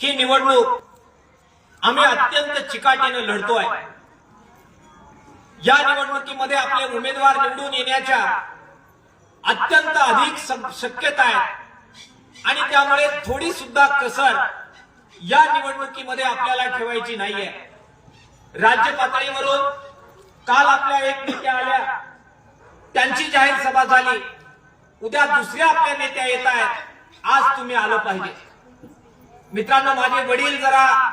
ही निवडणूक आम्ही अत्यंत चिकाटीनं लढतोय. या निवडणुकीमध्ये आपले उमेदवार निवडून येण्याच्या अत्यंत अधिक शक्यता आहेत. आणि त्यामुळे थोडी सुद्धा कसर या निवडणुकीमध्ये आपल्याला ठेवायची नाहीये. राज्य पातळीवरून काल आपल्या एक नेत्या आल्या. त्यांची जाहीर सभा झाली. उद्या दुसऱ्या आपल्या नेत्या येत आहेत. आज तुम्ही आलं पाहिजे. मित्रांनो माझे वडील जरा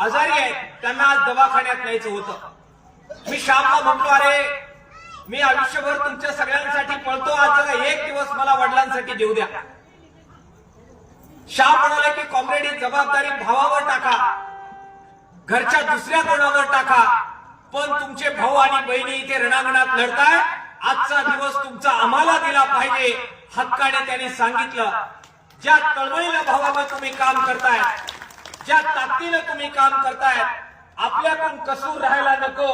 आजारी आहेत. त्यांना आज दवाखान्यात न्यायचं होतं. मी श्यामला म्हणतो अरे मी आयुष्यभर तुमच्या सगळ्यांसाठी पळतो. आज जरा एक दिवस मला वडिलांसाठी देऊ द्या. श्याम म्हणाले की कॉम्रेड ही जबाबदारी भावावर टाका. घरच्या दुसऱ्या कोणावर टाका. पण तुमचे भाऊ आणि बहिणी इथे रणांगणात लढताय. आजचा दिवस तुमचा आम्हाला दिला पाहिजे. हक्काने त्यांनी सांगितलं. ज्या तळमळीनं भावावर तुम्ही काम करताय ज्या ताकदीनं तुम्ही काम करताय आपल्याकडून कसूर राहायला नको.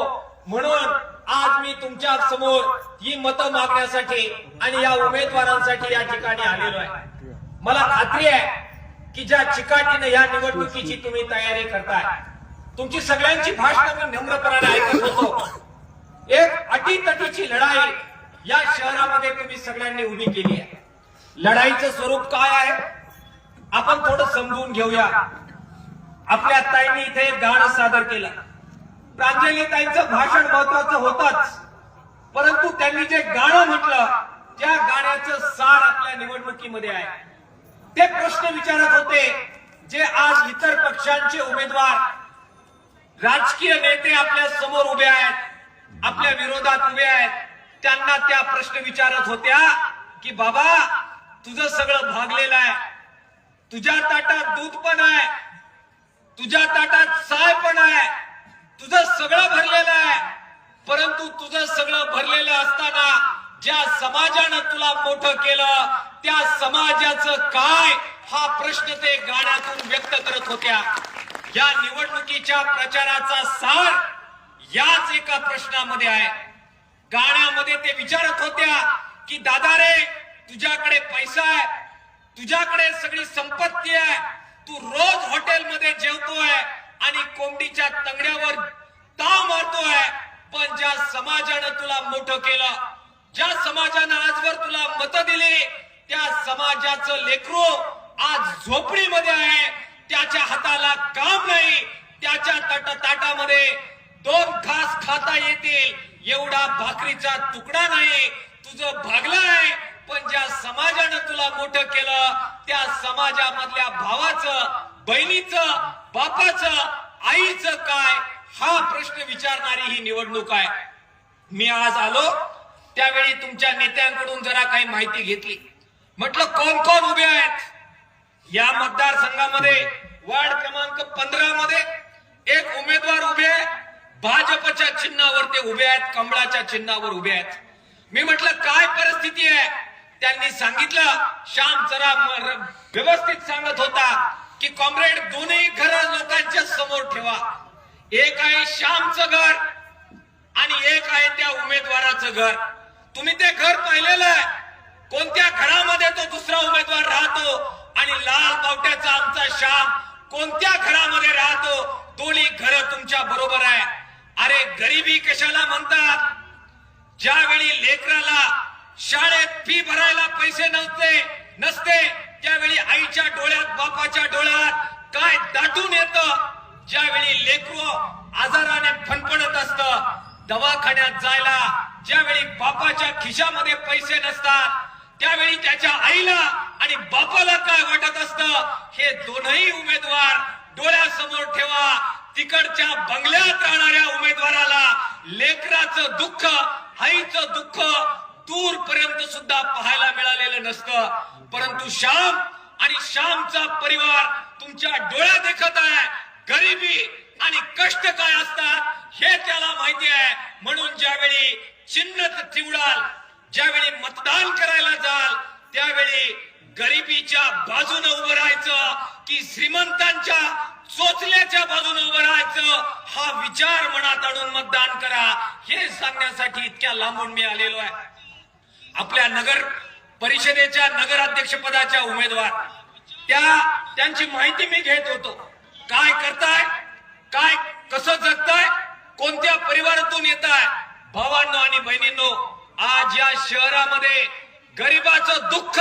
म्हणून आज मी तुमच्यासमोर ही मतं मागण्यासाठी आणि या उमेदवारांसाठी या ठिकाणी आलेलो आहे. मला खात्री आहे की ज्या चिकाटीनं या निवडणुकीची तुम्ही तयारी करताय तुमची सगळ्यांची भाषण मी नम्रपणाने ऐकत होतो. एक अटीतटीची लढाई या शहरामध्ये तुम्ही सगळ्यांनी उभी केली आहे. लढाईचं स्वरूप काय आहे? आपण थोडं समजून घेऊया. आपल्या ताईंनी इथे एक गाणं सादर केलं. प्रांजली ताईंचं भाषण महत्वाचं होतच. परंतु त्यांनी जे गाणं म्हटलं त्या गाण्याचं सार आपल्या निवडणुकीमध्ये आहे. ते प्रश्न विचारत होते जे आज इतर पक्षांचे उमेदवार राजकीय नेते आपल्यासमोर उभे आहेत आपल्या विरोधात उभे आहेत त्यांना त्या प्रश्न विचारत होत्या की बाबा तुझं सगळं भागलेलं आहे. तुझ्या ताटात दूध पण आहे. तुझ्या ताटात साय पण आहे. तुझं सगळं भरलेलं आहे. परंतु तुझं सगळं भरलेलं असताना ज्या समाजानं तुला मोठं केलं त्या समाजाचं काय? हा प्रश्न ते गाण्यातून व्यक्त करत होत्या. या निवडणुकीच्या प्रचाराचा सार याच एका प्रश्नामध्ये आहे. गाण्यामध्ये ते विचारत होत्या की दादा रे तुझ्याकडे पैसा आहे. तुझ्याकडे सगळी संपत्ती आहे. तू रोज हॉटेलमध्ये जेवतोय आणि कोंबडीच्या तंगड्यावर ताव मारतोय. पण ज्या समाजानं तुला मोठं केलं ज्या समाजानं आजवर तुला मत दिली त्या समाजाचं लेकरू आज झोपडीमध्ये आहे. त्याच्या हाताला काम नाही. त्याच्या तटताटामध्ये दोन घास खाता येतील. एवढा भाकरीचा तुकडा नाही. तुझं भागलं आहे. पण ज्या समाजानं तुला मोठं केलं त्या समाजामधल्या भावाचं बहिणीचं बापाचं आईचं काय हा प्रश्न विचारणारी ही निवडणूक आहे. मी आज आलो त्यावेळी तुमच्या नेत्यांकडून जरा काही माहिती घेतली. म्हटलं कोण कोण उभे आहेत? या मतदारसंघामध्ये वार्ड क्रमांक पंधरा मध्ये एक उमेदवार उभे आहे. भाजपच्या चिन्हावर ते उभे आहेत कमळाच्या चिन्हावर उभे आहेत. मी म्हटलं काय परिस्थिती आहे? त्यांनी सांगितलं श्याम जरा व्यवस्थित सांगत होता की कॉम्रेड दोन्ही घर लोकांच्या समोर ठेवा. एक आहे श्यामचं घर आणि एक आहे त्या उमेदवाराचं घर. तुम्ही ते घर पाहिलेलं आहे. कोणत्या घरामध्ये तो दुसरा उमेदवार राहतो आणि लाल पावट्याचा आमचा श्याम कोणत्या घरामध्ये राहतो दोन्ही घर तुमच्या बरोबर आहे. अरे गरिबी कशाला म्हणतात? ज्यावेळी लेकराला शाळेत फी भरायला पैसे नव्हते नसते. त्यावेळी आईच्या डोळ्यात बापाच्या डोळ्यात काय दाटून येत ज्यावेळी लेकरू आजाराने फणफणत असत दवाखान्यात जायला ज्यावेळी बापाच्या खिशामध्ये पैसे नसतात त्यावेळी त्याच्या आईला आणि बापाला काय वाटत असत हे दोनही उमेदवार डोळ्यासमोर ठेवा. तिकडच्या बंगल्यात राहणाऱ्या उमेदवाराला लेकराचं दुःख आईचं दुःख दूरपर्यंत सुद्धा पाहायला मिळालेलं नसतं. परंतु श्याम आणि श्यामचा परिवार तुमच्या डोळ्या देखत आहे. गरिबी आणि कष्ट काय असतात हे त्याला माहिती आहे. म्हणून ज्यावेळी चिन्ह निवडाल ज्यावेळी मतदान करायला जाल त्यावेळी गरिबीच्या बाजूने उभं राहायचं की श्रीमंतांच्या चोचल्याच्या बाजूने उभं राहायचं हा विचार मनात आणून मतदान करा. हे सांगण्यासाठी इतक्या लांबून मी आलेलो आहे. आपल्या नगर परिषदेच्या नगराध्यक्षपदाच्या उमेदवार. त्या त्यांची माहिती मी घेत होतो. काय करताय? काय कसं जगताय? कोणत्या परिवारातून येत आहे भावांनो आणि बहिणींनो आज या शहरामध्ये गरिबाचं दुःख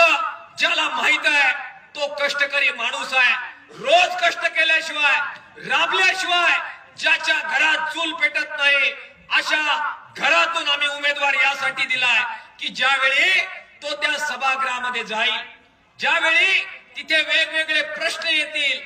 ज्याला माहीत आहे तो कष्टकरी माणूस आहे. रोज कष्ट केल्याशिवाय राबल्याशिवाय ज्याच्या घरात चूल पेटत नाही अशा घरातून आम्ही उमेदवार यासाठी दिलाय. की ज्यावेळी तो त्या सभागृहामध्ये जाईल ज्यावेळी तिथे वेगवेगळे प्रश्न येतील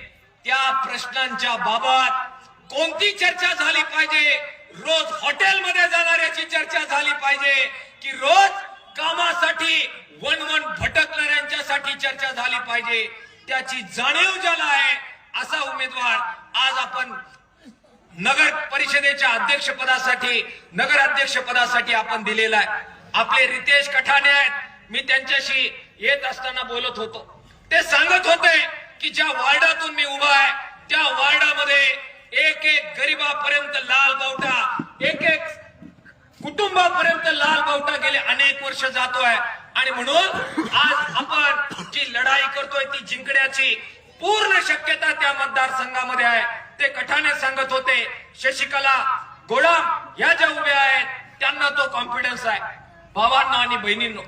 त्या प्रश्नांच्या बाबत कोणती चर्चा झाली पाहिजे? रोज हॉटेलमध्ये जाणाऱ्याची चर्चा झाली पाहिजे की रोज कामासाठी वन वन भटकणाऱ्यांच्यासाठी चर्चा झाली पाहिजे? त्याची जाणीव ज्याला आहे असा उमेदवार आज आपण नगर परिषदेच्या अध्यक्षपदासाठी नगर अध्यक्षपदासाठी आपण दिलेला आहे. आपले रितेश कठाणे आहेत. मी त्यांच्याशी येत असताना बोलत होतो. ते सांगत होते की ज्या वार्डातून मी उभा आहे त्या वार्डामध्ये एक एक गरीबापर्यंत लाल बावटा एक एक कुटुंबापर्यंत लाल बावटा गेले अनेक वर्ष जातोय आणि म्हणून आज आपण जी लढाई करतोय ती जिंकण्याची पूर्ण शक्यता त्या मतदारसंघामध्ये आहे. ते कठाने सांगत होते शशिकला गोळाम या ज्या उभ्या आहेत त्यांना तो कॉन्फिडन्स आहे. भावांना आणि बहिणींनो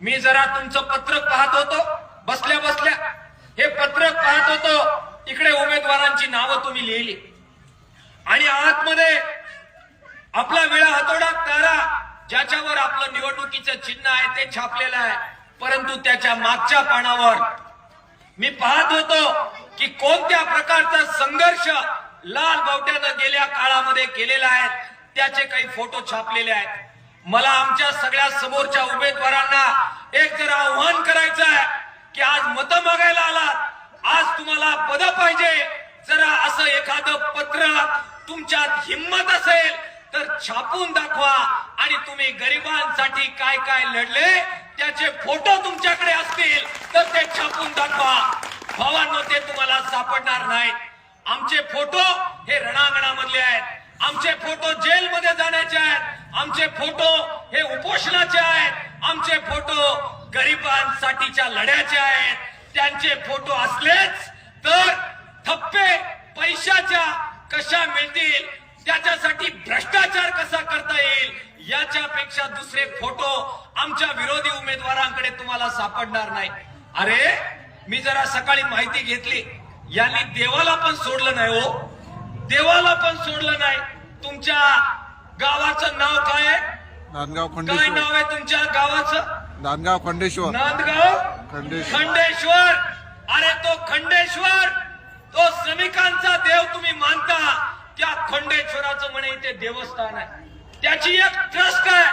मी जरा तुमचं पत्रक पाहत होतो बसल्या बसल्या. हे पत्रक पाहत होतो इकडे उमेदवारांची नावं तुम्ही लिहिली. आणि आतमध्ये आपला वेळा हातोडा तारा ज्याच्यावर आपलं निवडणुकीचं चिन्ह आहे ते छापलेलं आहे. परंतु त्याच्या मागच्या पानावर मी पाहत होतो की कोणत्या प्रकारचा संघर्ष लाल बावट्यानं गेल्या काळामध्ये केलेला आहे त्याचे काही फोटो छापलेले आहेत. मला आमच्या सगळ्या समोरच्या उमेदवारांना एक जर आव्हान करायचं आहे की आज मतं मागायला आलात आज तुम्हाला पद पाहिजे. जरा असं एखादं पत्र तुमच्यात हिंमत असेल तर छापून दाखवा. आणि तुम्ही गरिबांसाठी काय काय लढले त्याचे फोटो तुमच्याकडे असतील तर ते छापून दाखवा. भावांनो ते तुम्हाला सापडणार नाहीत. आमचे फोटो हे रणांगणामधले आहेत. आमचे फोटो जेलमध्ये जाण्याचे आहेत. आमचे फोटो हे उपोषणाचे आहेत. आमचे फोटो गरिबांसाठीच्या लढ्याचे आहेत. त्यांचे फोटो असलेच तर थप्पे पैशाच्या कशा मिळतील त्याच्यासाठी भ्रष्टाचार कसा करता येईल याच्यापेक्षा दुसरे फोटो आमच्या विरोधी उमेदवारांकडे तुम्हाला सापडणार नाही. अरे मी जरा सकाळी माहिती घेतली. यांनी देवाला पण सोडलं नाही हो. देवाला पण सोडलं नाही. तुमच्या गावाचं नाव काय आहे? नांदगाव काय खंडेश्वर. नाव आहे तुमच्या गावाचं? नांदगाव खंडेश्वर. नांदगाव? खंडेश्वर. खंडेश्वर. अरे तो खंडेश्वर. तो श्रमिकांचा देव तुम्ही मानता. त्या खंडेश्वराचं म्हणे इथे देवस्थान आहे. त्याची एक ट्रस्ट आहे.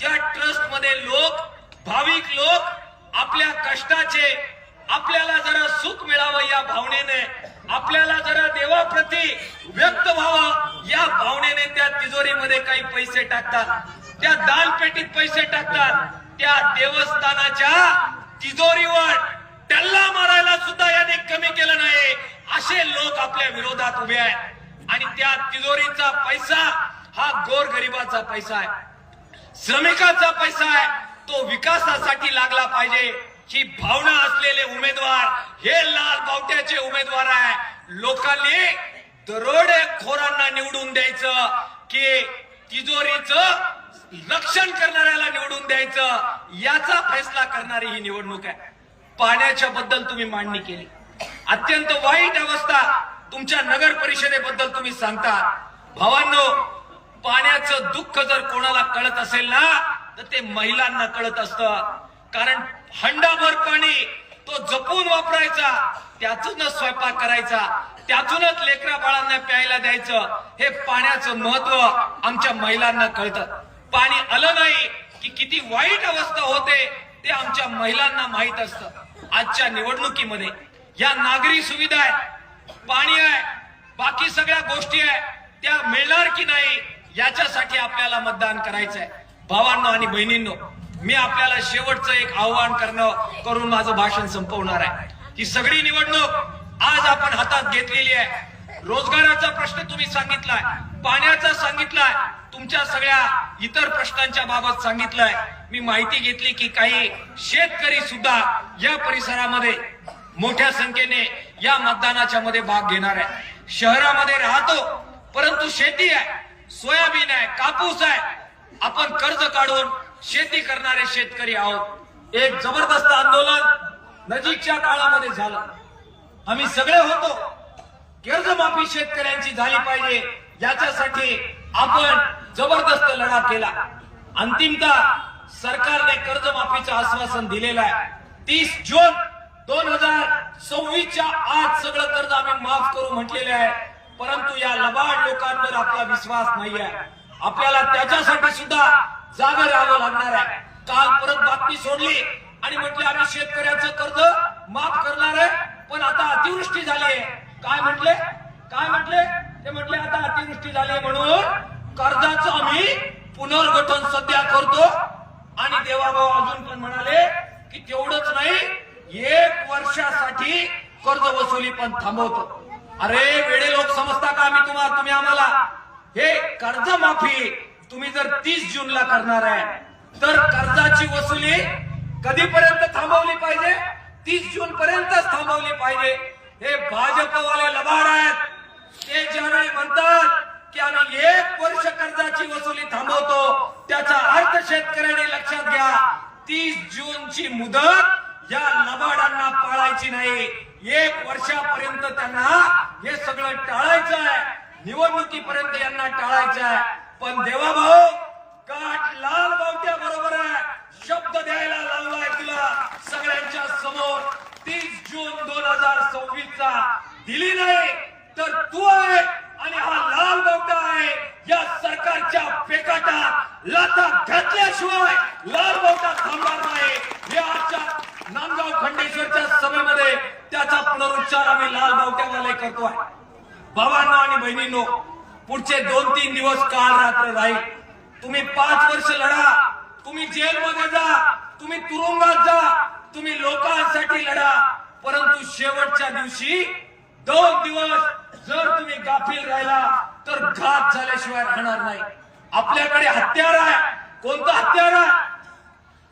त्या ट्रस्टमध्ये लोक भाविक लोक आपल्या कष्टाचे आपल्याला जरा सुख मिळावं या भावनेने आपल्याला जरा देवाप्रती व्यक्त व्हावा. या भावनेने त्या तिजोरीमध्ये काही पैसे टाकतात. त्या दानपेटीत पैसे टाकतात. त्या देवस्थानाच्या तिजोरीवर टल्ला मारायला सुद्धा याने कमी केलं नाही. असे लोक आपल्या विरोधात उभे आहेत. आणि त्या तिजोरीचा पैसा हा गोरगरिबाचा पैसा आहे. श्रमिकाचा पैसा आहे. तो विकासासाठी लागला पाहिजे. ही भावना असलेले उमेदवार हे लाल बावट्याचे उमेदवार आहे. लोकांनी दरोडेखोरांना निवडून द्यायचं की तिजोरीचं रक्षण करणाऱ्याला निवडून द्यायचं याचा फैसला करणारी ही निवडणूक आहे. पाण्याच्या बद्दल तुम्ही मांडणी केली. अत्यंत वाईट अवस्था तुमच्या नगर परिषदेबद्दल तुम्ही सांगता. भावांनो पाण्याचं दुःख जर कोणाला कळत असेल ना तर ते महिलांना कळत असतं. कारण हंडाभर पाणी तो जपून वापरायचा त्यातूनच स्वयंपाक करायचा त्यातूनच लेकरा बाळांना प्यायला द्यायचं. हे पाण्याचं महत्त्व आमच्या महिलांना कळतं. पाणी आलं नाही की किती वाईट अवस्था होते ते आमच्या महिलांना माहीत असतं. आजच्या निवडणुकीमध्ये या नागरी सुविधा आहे पाणी आहे बाकी सगळ्या गोष्टी आहे त्या मिळणार की नाही याच्यासाठी आपल्याला मतदान करायचंय. भावांनो आणि बहिणींनो मी आपल्याला शेवटचं एक आव्हान करणं करून माझं भाषण संपवणार आहे. ही सगळी निवडणूक आज आपण हातात घेतलेली आहे. रोजगाराचा प्रश्न तुम्ही सांगितलाय पाण्याचा सांगितलाय तुमच्या सगळ्या इतर प्रश्नांच्या बाबत सांगितलंय. मी माहिती घेतली की काही शेतकरी सुद्धा या परिसरामध्ये मोठ्या संख्येने या मतदानाच्या मध्ये भाग घेणार आहे. शहरामध्ये राहतो परंतु शेती आहे सोयाबीन आहे कापूस आहे. आपण कर्ज काढून शेती करणारे शेतकरी आहोत. एक जबरदस्त आंदोलन नजीकच्या काळामध्ये झालं. आम्ही सगळे होतो. कर्जमाफी शेतकऱ्यांची झाली पाहिजे. याच्यासाठी आपण जबरदस्त लढा केला. अंतिमता सरकारने कर्जमाफीचं आश्वासन दिलेलं आहे. तीस जून दोन हजार सव्वीसच्या आज सगळं कर्ज आम्ही माफ करू म्हटलेले आहे. परंतु या लबाड लोकांवर आपला विश्वास नाही आहे आपल्याला त्याच्यासाठी सुद्धा जागा राहावं लागणार आहे. काल परत बातमी सोडली आणि म्हटले आम्ही शेतकऱ्याचं कर्ज माफ करणार आहे पण आता अतिवृष्टी झाली आहे. काय म्हटले? काय म्हटले? ते म्हटले आता अतिवृष्टी झाली आहे म्हणून कर्जाचं आम्ही पुनर्गठन सध्या करतो. आणि देवाभाऊ अजून पण म्हणाले की तेवढंच नाही एक वर्षासाठी कर्ज वसुली पण थांबवतो. अरे वेळे लोक समजता का आम्ही तुम्हाला तुम्ही आम्हाला? हे कर्ज माफी तुम्ही जर तीस जूनला करणार आहे तर कर्जाची वसुली कधीपर्यंत थांबवली पाहिजे? तीस जून पर्यंतच थांबवली पाहिजे. हे भाजपवाले लबाड आहेत. ते ज्यावेळी म्हणतात की आम्ही एक वर्ष कर्जाची वसुली थांबवतो त्याचा अर्थ शेतकऱ्याने लक्षात घ्या तीस जूनची मुदत या लबाडांना पाळायची नाही. एक वर्षापर्यंत त्यांना हे सगळं टाळायचं आहे. निवडणुकीपर्यंत यांना टाळायचं आहे. पण देवाभाऊ काट लाल बावट्या बरोबर आहे. शब्द द्यायला लावलाय तुला. सगळ्यांच्या समोर तीस जून दोन हजार सव्वीस चा दिली नाही तर तू आहे आणि हा लाल बावटा आहे. या सरकारच्या पेकाटा लाथा घातल्याशिवाय लाल बावटा थांबणार नाही. या आजच्या नांदगाव खंडेश्वरच्या सभेमध्ये त्याचा पुनरुच्चार आम्ही लाल बावट्यावाले करतोय. भावांनो आणि बहिणींनो पुढचे दोन तीन दिवस काल रात्र राहील तुम्ही पाच वर्ष लढा. तुम्ही जेलमध्ये जा. तुम्ही तुरुंगात जा. तुम्ही लोकांसाठी लढा. परंतु शेवटच्या दिवशी दोन दिवस जर तुम्ही गाफील राहिला तर घात झाल्याशिवाय राहणार नाही. आपल्याकडे हत्यार आहे. कोणतं हत्यार आहे?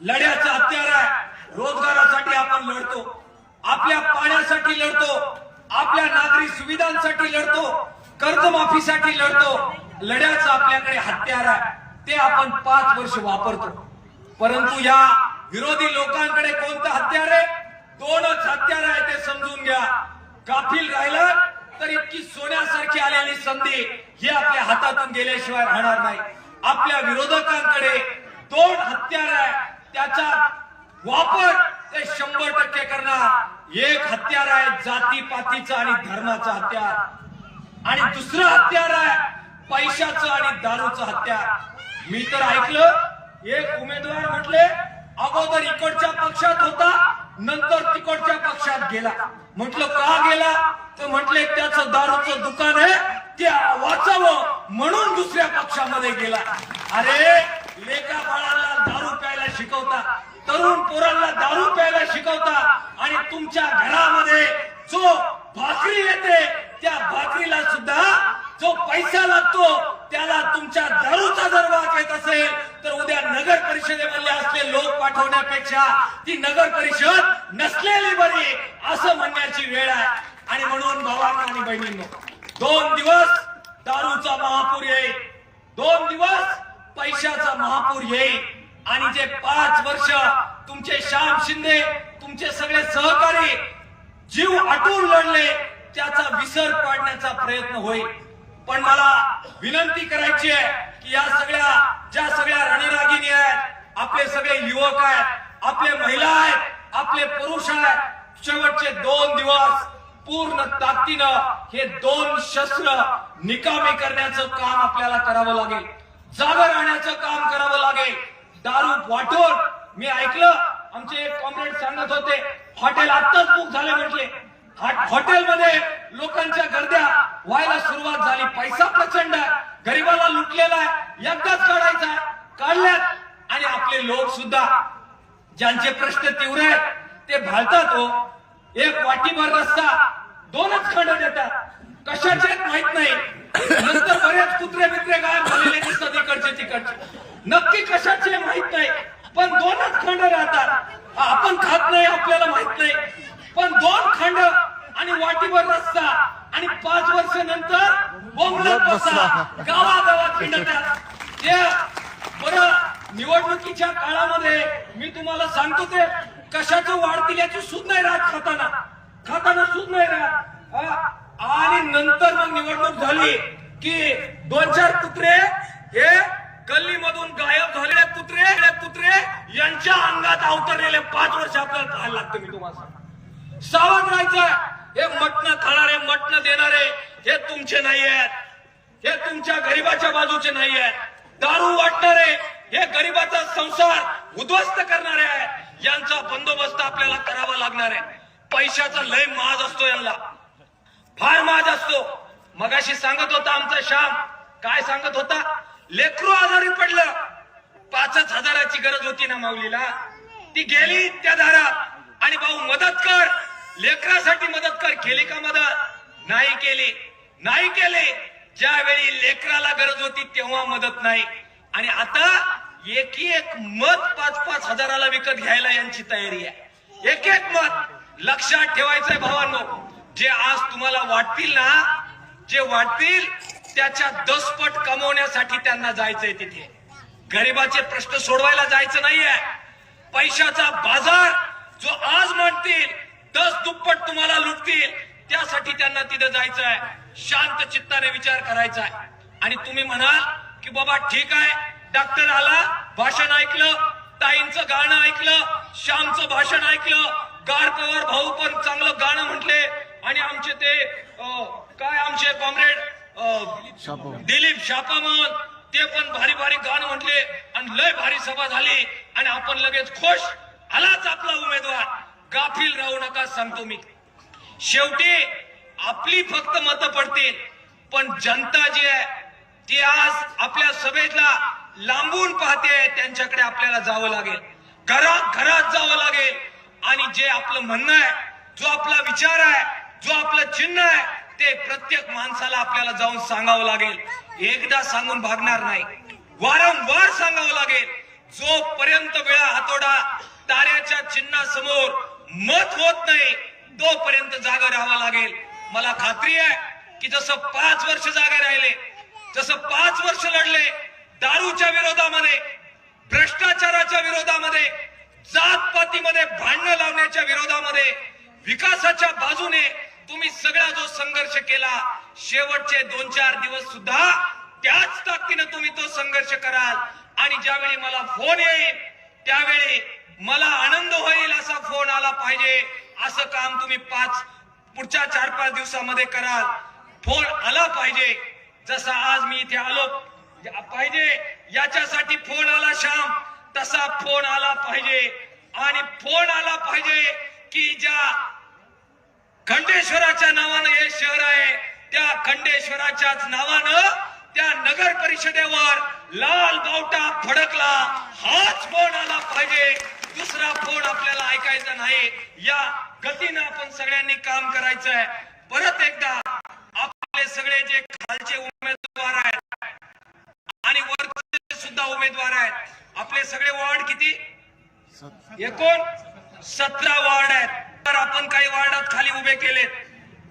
लढ्याचं हत्यार आहे. रोजगारासाठी आपण लढतो. आपल्या पाण्यासाठी लढतो. आपल्या नागरी सुविधांसाठी लढतो. कर्जमाफीसाठी लढतो. लढ्याचं आपल्याकडे हत्यार आहे. ते आपण पाच वर्ष वापरतो. परंतु या विरोधी लोकांकडे कोणतं हत्यार आहे? दोनच हत्यार आहे ते समजून घ्या. काफील राहिला तर इतकी सोन्यासारखी आलेली संधी ही आपल्या हातातून गेल्याशिवाय राहणार नाही. आपल्या विरोधकांकडे दोन हत्यार आहे. त्याचा वापर ते शंभर टक्के करणार. एक हत्यार आहे जातीपातीचं आणि धर्माचा हत्यार. आणि दुसरं हत्यार आहे पैशाचं आणि दारूचं हत्यार. मी तर ऐकलं एक उमेदवार म्हटले अगोदर इकडच्या पक्षात होता नंतर तिकडच्या पक्षात गेला. म्हटलं का गेला? तर म्हटले त्याचं दारूचं दुकान आहे ते वाचावं म्हणून दुसऱ्या पक्षामध्ये गेला. अरे लेका बाळाला दारू प्यायला शिकवता तरुण पोरांना दारू प्यायला शिकवता आणि तुमच्या घरामध्ये जो भाकरी येते त्या भाकरीला सुद्धा जो पैसा लागतो त्याला तुमच्या दारूचा जर वास येत असेल तर उद्या नगर परिषदेमधले असले लोक पाठवण्यापेक्षा ती नगर परिषद नसलेली बरी असं म्हणण्याची वेळ आहे. आणि म्हणून भावांना आणि बहिणींनो दोन दिवस दारूचा महापूर येईल. दोन दिवस पैशाचा महापूर येईल. आणि जे पाच वर्ष तुमचे श्याम शिंदे तुमचे सगळे सहकारी जीव आटून लढले त्याचा विसर पाडण्याचा प्रयत्न होईल. पण मला विनंती करायची आहे की या सगळ्या ज्या सगळ्या रणरागिनी आहेत आपले सगळे युवक आहेत आपले महिला आहेत आपले पुरुष आहेत शेवटचे दोन दिवस पूर्ण ताकदीनं हे दोन शस्त्र निकामी करण्याचं काम आपल्याला करावं लागेल. जागा राहण्याचं काम करावं लागेल. दारू वाटून मी ऐकलं आमचे एक कॉम्रेड सांगत होते हॉटेल आत्ताच बुक झाले म्हटले. हॉटेलमध्ये लोकांच्या गर्द्या व्हायला सुरुवात झाली. पैसा प्रचंड गरिबाला गरीबाला लुटलेला आहे. एकदाच काढायचा काढल्यात. आणि आपले लोक सुद्धा ज्यांचे प्रश्न तीव्र आहेत ते भालतात हो. एक वाटीभर रस्ता दोनच खंड देतात. कशाचे माहीत नाही. नंतर बरेच कुत्रे मित्रे गायब झालेले दिसतात इकडचे तिकडचे. नक्की कशाचे माहीत नाही. पण दोनच खंड राहतात. आपण खात नाही आपल्याला माहीत नाही. पण दोन खंड आणि वाटीवर रस्ता आणि पाच वर्ष नंतर बोंबलत बसला गावागावात हिंडतात ते बरं निवडणुकीच्या काळामध्ये मी तुम्हाला सांगतो ते कशाचं वाढतील याची सूद नाही राहत खाताना. खाताना सूद नाही राहत. आणि नंतर मग निवडणूक झाली की दोन चार कुत्रे हे गल्लीमधून गायब झालेले कुत्रे हे कुत्रे यांच्या अंगात अवतरलेले पाच वर्ष आपल्याला पाहायला लागतं मी तुम्हाला. सावध राहायचं. हे मटण खाणारे मटण देणारे हे तुमचे नाही आहेत हे तुमच्या गरीबाच्या बाजूचे नाही आहेत दारू वाटणारे हे गरीबाचा संसार उद्ध्वस्त करणारे आहेत. यांचा बंदोबस्त आपल्याला करावा लागणार आहे. पैशाचा लय महाज असतो यांना. फार महाज असतो. मगाशी सांगत होता आमचा श्याम. काय सांगत होता? लेकरू आजारी पडलं. पाचच हजाराची गरज होती ना माऊलीला. ती गेली त्या दारात. आणि भाऊ मदत कर. लेकरासाठी मदत कर. केली का मदत? नाही केली. नाही केली. ज्यावेळी लेकराला गरज होती तेव्हा मदत नाही. आणि आता एक एक मत पाच पाच हजाराला विकत घ्यायला यांची तयारी आहे. एक एक मत लक्षात ठेवायचंय भावांनो जे आज तुम्हाला वाटतील ना जे वाटतील त्याच्या दसपट कमवण्यासाठी त्यांना जायचंय तिथे. गरिबाचे प्रश्न सोडवायला जायचं नाहीये. पैशाचा बाजार जो आज मांडतील दस दुप्पट तुम्हाला लुटतील. त्यासाठी त्यांना तिथे जायचं आहे शांत चित्ताने विचार करायचा आहे आणि तुम्ही म्हणाल की बाबा ठीक आहे. डॉक्टर आला भाषण ऐकलं ताईंचं गाणं ऐकलं श्यामचं भाषण ऐकलं गार पवार भाऊ पण चांगलं गाणं म्हटले. आणि आमचे ते काय आमचे कॉम्रेड दिलीप शापामन ते पण भारी भारी गाणं म्हटले. आणि लय भारी सभा झाली. आणि आपण लगेच खुश. आलाच आपला उमेदवार. गाफील राहू नका सांगतो मी. शेवटी आपली फक्त मतं पडतील पण जनता जी आहे ती आज आपल्या सभेला लांबून पाहते त्यांच्याकडे आपल्याला जावं लागेल. घरात घरात जावं लागेल. आणि जे आपलं म्हणणं आहे जो आपला विचार आहे जो आपलं चिन्ह आहे ते प्रत्येक माणसाला आपल्याला जाऊन सांगावं लागेल. एकदा सांगून भागणार नाही. वारंवार सांगावं लागेल. जोपर्यंत वेळा हातोडा ताऱ्याच्या चिन्हासमोर मत होत नाही. तोपर्यंत जागा राहावा लागेल. मला खात्री आहे की जसं पाच वर्ष जागा राहिले जसं पाच वर्ष लढले दारूच्या विरोधामध्ये भ्रष्टाचाराच्या विरोधामध्ये जातपातीमध्ये भांडणं लावण्याच्या विरोधामध्ये विकासाच्या बाजूने तुम्ही सगळा जो संघर्ष केला शेवटचे दोन चार दिवस सुद्धा त्याच ताकदीनं तुम्ही तो संघर्ष कराल. आणि ज्यावेळी मला फोन येईल त्यावेळी मला आनंद होईल असा फोन आला पाहिजे. असं काम तुम्ही पाच पुढच्या चार पाच दिवसामध्ये कराल. फोन आला पाहिजे. जसा आज मी इथे आलो पाहिजे. याच्यासाठी फोन आला श्याम. तसा फोन आला पाहिजे. आणि फोन आला पाहिजे की ज्या खंडेश्वराच्या नावानं हे शहर आहे त्या खंडेश्वराच्याच नावानं त्या नगर परिषदेवर लाल बावटा फडकला. हाच फोन आला पाहिजे. दुसरा फोन आपल्याला ऐकायचा नाही. या गतीनं आपण सगळ्यांनी काम करायचं आहे परत एकदा आपले सगळे जे खालचे उमेदवार आहेत आणि वरचे सुद्धा उमेदवार आहेत आपले सगळे वॉर्ड किती? एकूण सतरा वार्ड आहेत. तर आपण काही वार्डात खाली उभे केलेत.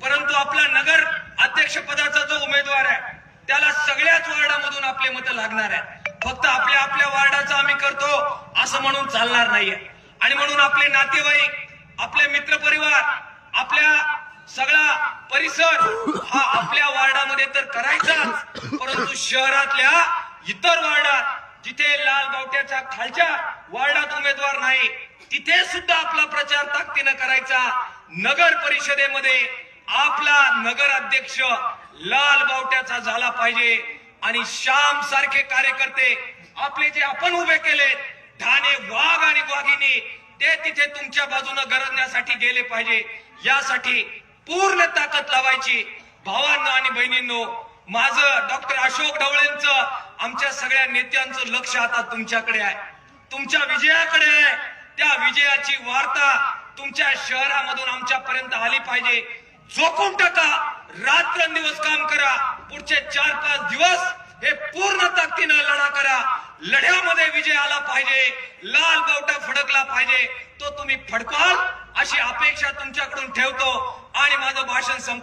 परंतु आपला नगर अध्यक्ष पदाचा जो उमेदवार आहे त्याला सगळ्याच वार्डामधून आपले मत लागणार आहे फक्त आपल्या आपल्या वार्डाचा आम्ही करतो. असं म्हणून चालणार नाहीये. आणि म्हणून आपले नातेवाईक आपले मित्रपरिवार आपल्या सगळा परिसर हा आपल्या वार्डामध्ये तर करायचाच परंतु शहरातल्या इतर वार्डात जिथे लाल गावट्याच्या खालच्या वार्डात उमेदवार नाही तिथे सुद्धा आपला प्रचार ताकदीनं करायचा. नगर परिषदेमध्ये आपला नगर अध्यक्ष लाल बावट्याचा झाला पाहिजे. आणि श्याम सारखे कार्यकर्ते आपले जे आपण उभे केले ठाणे वाघ आणि वाघिनी ते तिथे तुमच्या बाजूने गरजण्यासाठी गेले पाहिजे. यासाठी पूर्ण ताकद लावायची. भावांनो आणि बहिणींनो माझं डॉक्टर अशोक ढवळेंचं आमच्या सगळ्या नेत्यांचं लक्ष आता तुमच्याकडे आहे. तुमच्या विजयाकडे आहे. त्या विजयाची वार्ता तुमच्या शहरामधून आमच्यापर्यंत आली पाहिजे. जोखून टाका. रात्र दिवस काम करा. पुढचे चार पाच दिवस हे पूर्ण ताकदीनं लढा करा. लढ्यामध्ये विजय आला पाहिजे लाल बावटा फडकला पाहिजे तो तुम्ही फडकाल अशी अपेक्षा तुमच्याकडून ठेवतो आणि माझं भाषण संप